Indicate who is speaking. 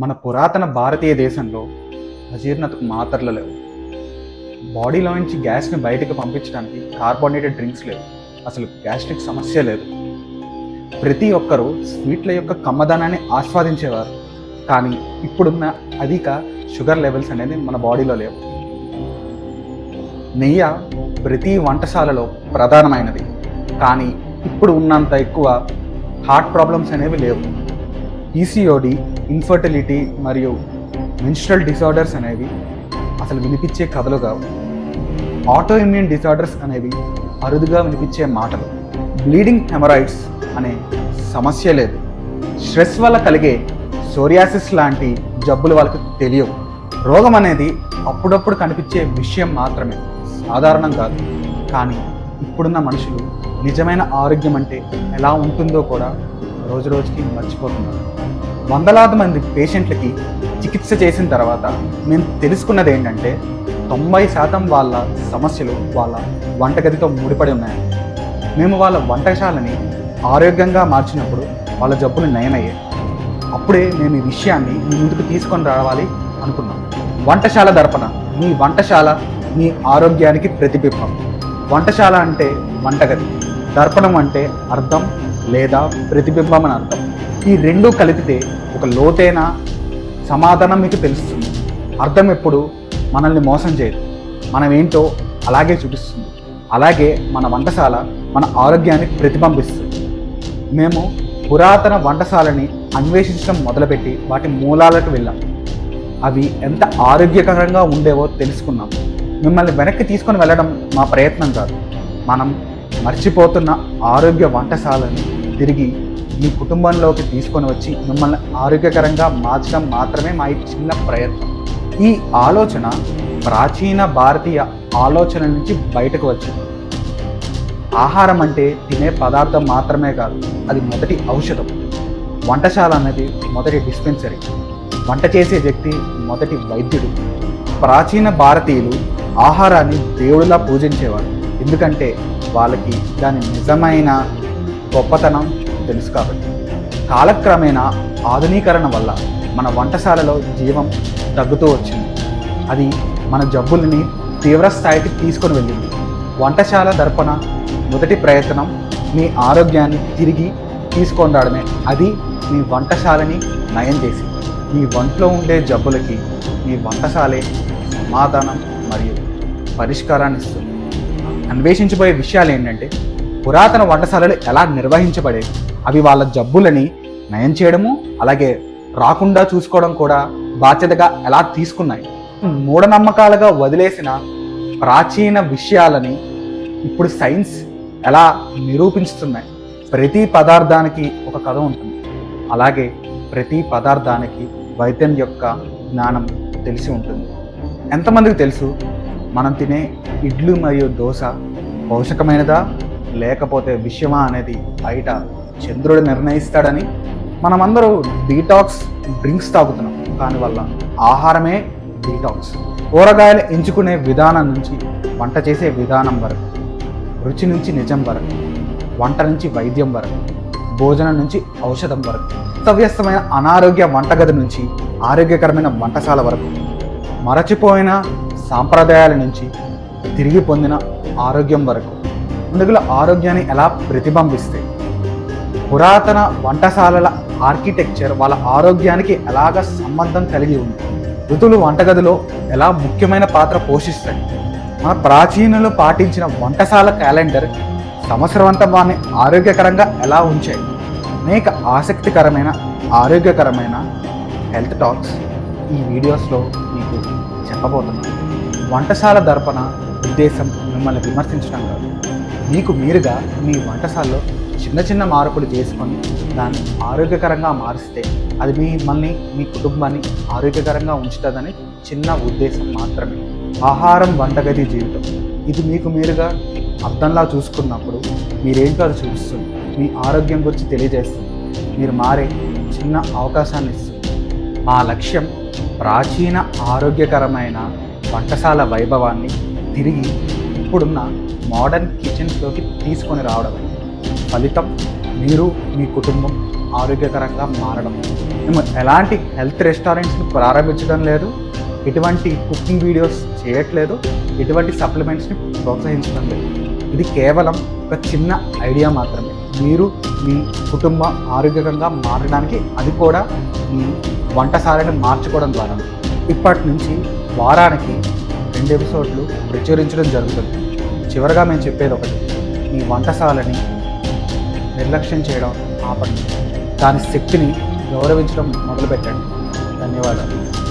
Speaker 1: మన పురాతన భారతీయ దేశంలో అజీర్ణతకు మాత్రలు లేవు. బాడీలో నుంచి గ్యాస్ని బయటకు పంపించడానికి కార్బోనేటెడ్ డ్రింక్స్ లేవు. అసలు గ్యాస్ట్రిక్ సమస్య లేదు. ప్రతి ఒక్కరూ స్వీట్ల యొక్క కమ్మదనాన్ని ఆస్వాదించేవారు. కానీ ఇప్పుడున్న అధిక షుగర్ లెవెల్స్ అనేది మన బాడీలో లేవు. నెయ్య ప్రతి వంటశాలలో ప్రధానమైనది. కానీ ఇప్పుడు ఉన్నంత ఎక్కువ హార్ట్ ప్రాబ్లమ్స్ అనేవి లేవు. ఈసీఓడి ఇన్ఫర్టిలిటీ మరియు మెన్స్ట్రల్ డిసార్డర్స్ అనేవి అసలు వినిపించే కథలు కావు. ఆటో ఇమ్యూన్ డిసార్డర్స్ అనేవి అరుదుగా వినిపించే మాటలు. బ్లీడింగ్ హెమరాయిడ్స్ అనే సమస్య లేదు. స్ట్రెస్ వల్ల కలిగే సోరియాసిస్ లాంటి జబ్బులు వాళ్ళకి తెలియవు. రోగం అనేది అప్పుడప్పుడు కనిపించే విషయం మాత్రమే. సాధారణం కాదు. కానీ ఇప్పుడున్న మనుషులు నిజమైన ఆరోగ్యం అంటే ఎలా ఉంటుందో కూడా రోజు రోజుకి మర్చిపోతున్నారు. వందలాది మంది పేషెంట్లకి చికిత్స చేసిన తర్వాత మేము తెలుసుకున్నది ఏంటంటే తొంభై శాతం వాళ్ళ సమస్యలు వాళ్ళ వంటగదితో ముడిపడి ఉన్నాయి మేము వాళ్ళ వంటశాలని ఆరోగ్యంగా మార్చినప్పుడు వాళ్ళ జబ్బులు నయమయ్యాయి. అప్పుడే మేము ఈ విషయాన్ని మీ ముందుకు తీసుకొని రావాలి అనుకున్నాం. వంటశాల దర్పణ మీ వంటశాల మీ ఆరోగ్యానికి ప్రతిబింబం. వంటశాల అంటే వంటగది. దర్పణం అంటే అర్థం లేదా ప్రతిబింబం అని అర్థం. ఈ రెండు కలిపితే ఒక లోతైన సమాధానం మీకు తెలుస్తుంది. అర్థం ఎప్పుడు మనల్ని మోసం చేయదు. మనం ఏంటో అలాగే చూపిస్తుంది. అలాగే మన వంటశాల మన ఆరోగ్యాన్ని ప్రతిబింబిస్తుంది. మేము పురాతన వంటశాలని అన్వేషించడం మొదలుపెట్టి వాటి మూలాలకు వెళ్ళాం. అవి ఎంత ఆరోగ్యకరంగా ఉండేవో తెలుసుకున్నాం. మిమ్మల్ని వెనక్కి తీసుకొని వెళ్ళడం మా ప్రయత్నం కాదు. మనం మర్చిపోతున్న ఆరోగ్య వంటశాలని తిరిగి మీ కుటుంబంలోకి తీసుకొని వచ్చి మిమ్మల్ని ఆరోగ్యకరంగా మార్చడం మాత్రమే మా ఈ చిన్న ప్రయత్నం. ఈ ఆలోచన ప్రాచీన భారతీయ ఆలోచన నుంచి బయటకు వచ్చింది. ఆహారం అంటే తినే పదార్థం మాత్రమే కాదు అది మొదటి ఔషధం. వంటశాల అనేది మొదటి డిస్పెన్సరీ. వంట చేసే వ్యక్తి మొదటి వైద్యుడు. ప్రాచీన భారతీయులు ఆహారాన్ని దేవుడిలా పూజించేవారు. ఎందుకంటే వాళ్ళకి దాని నిజమైన గొప్పతనం తెలుసు కాబట్టి. కాలక్రమేణా ఆధునీకరణ వల్ల మన వంటశాలలో జీవం తగ్గుతూ వచ్చింది. అది మన జబ్బుల్ని తీవ్రస్థాయికి తీసుకొని వెళ్ళింది. వంటశాల దర్పణ మొదటి ప్రయత్నం మీ ఆరోగ్యాన్ని తిరిగి తీసుకొని రావడమే అది మీ వంటశాలని నయం చేసి మీ వంటలో ఉండే జబ్బులకి మీ వంటశాలే సమాధానం మరియు పరిష్కారాన్ని ఇస్తుంది. అన్వేషించబోయే విషయాలు ఏంటంటే పురాతన వంటశాలలు ఎలా నిర్వహించబడేవి? అవి వాళ్ళ జబ్బులని నయం చేయడము అలాగే రాకుండా చూసుకోవడం కూడా బాధ్యతగా ఎలా తీసుకున్నాయి? మూఢనమ్మకాలుగా వదిలేసిన ప్రాచీన విషయాలని ఇప్పుడు సైన్స్ ఎలా నిరూపించుతున్నాయి? ప్రతి పదార్థానికి ఒక కథ ఉంటుంది. అలాగే ప్రతి పదార్థానికి వైద్యం యొక్క జ్ఞానం తెలిసి ఉంటుంది. ఎంతమందికి తెలుసు? మనం తినే ఇడ్లు మరియు దోశ పోషకమైనదా? లేకపోతే విషయమా అనేది బయట చంద్రుడు నిర్ణయిస్తాడని మనమందరూ డీటాక్స్ డ్రింక్స్ తాగుతున్నాం. దానివల్ల ఆహారమే డీటాక్స్ కూరగాయలు ఎంచుకునే విధానం నుంచి వంట చేసే విధానం వరకు రుచి నుంచి నిజం వరకు వంట నుంచి వైద్యం వరకు భోజనం నుంచి ఔషధం వరకు అస్తవ్యస్తమైన అనారోగ్య వంటగది నుంచి ఆరోగ్యకరమైన వంటశాల వరకు మరచిపోయిన సాంప్రదాయాల నుంచి తిరిగి పొందిన ఆరోగ్యం వరకు. పండుగల ఆరోగ్యాన్ని ఎలా ప్రతిబింబిస్తాయి? పురాతన వంటశాలల ఆర్కిటెక్చర్ వాళ్ళ ఆరోగ్యానికి ఎలాగ సంబంధం కలిగి ఉంది? ఋతువులు వంటగదిలో ఎలా ముఖ్యమైన పాత్ర పోషిస్తాయి? మన ప్రాచీనులు పాటించిన వంటశాల క్యాలెండర్ సంవత్సరవంతం వారిని ఆరోగ్యకరంగా ఎలా ఉంచాయి? అనేక ఆసక్తికరమైన ఆరోగ్యకరమైన హెల్త్ టాక్స్ ఈ వీడియోస్లో మీకు చెప్పబోతున్నాను వంటశాల దర్పణ ఉద్దేశం మిమ్మల్ని విమర్శించడం కాదు. మీకు మీరుగా మీ వంటశాలలో చిన్న చిన్న మార్పులు చేసుకొని దాన్ని ఆరోగ్యకరంగా మారిస్తే అది మిమ్మల్ని మీ కుటుంబాన్ని ఆరోగ్యకరంగా ఉంచుతుందని చిన్న ఉద్దేశం మాత్రమే. ఆహారం వంటగది జీవితం. ఇది మీకు మీరుగా అర్థంలా చూసుకున్నప్పుడు మీరేంటో అది చూపిస్తుంది మీ ఆరోగ్యం గురించి తెలియజేస్తుంది. మీరు మారే చిన్న అవకాశాన్ని ఇస్తుంది. మా లక్ష్యం ప్రాచీన ఆరోగ్యకరమైన వంటశాల వైభవాన్ని తిరిగి ఇప్పుడున్న మోడర్న్ కిచెన్స్లోకి తీసుకొని రావడం ఫలితం. మీరు మీ కుటుంబం ఆరోగ్యకరంగా మారడం. మేము ఎలాంటి హెల్త్ రెస్టారెంట్స్ని ప్రారంభించడం లేదు. ఎటువంటి కుకింగ్ వీడియోస్ చేయట్లేదు. ఎటువంటి సప్లిమెంట్స్ని ప్రోత్సహించడం లేదు. ఇది కేవలం ఒక చిన్న ఐడియా మాత్రమే. మీరు మీ కుటుంబం ఆరోగ్యకంగా మారడానికి అది కూడా మీ వంటసారిని మార్చుకోవడం ద్వారా. ఇప్పటి నుంచి వారానికి రెండు ఎపిసోడ్లు ప్రచురించడం జరుగుతుంది. చివరగా మేము చెప్పేది ఒకటి మీ వంటశాలని నిర్లక్ష్యం చేయడం ఆపండి. దాని శక్తిని గౌరవించడం మొదలుపెట్టండి. ధన్యవాదాలు.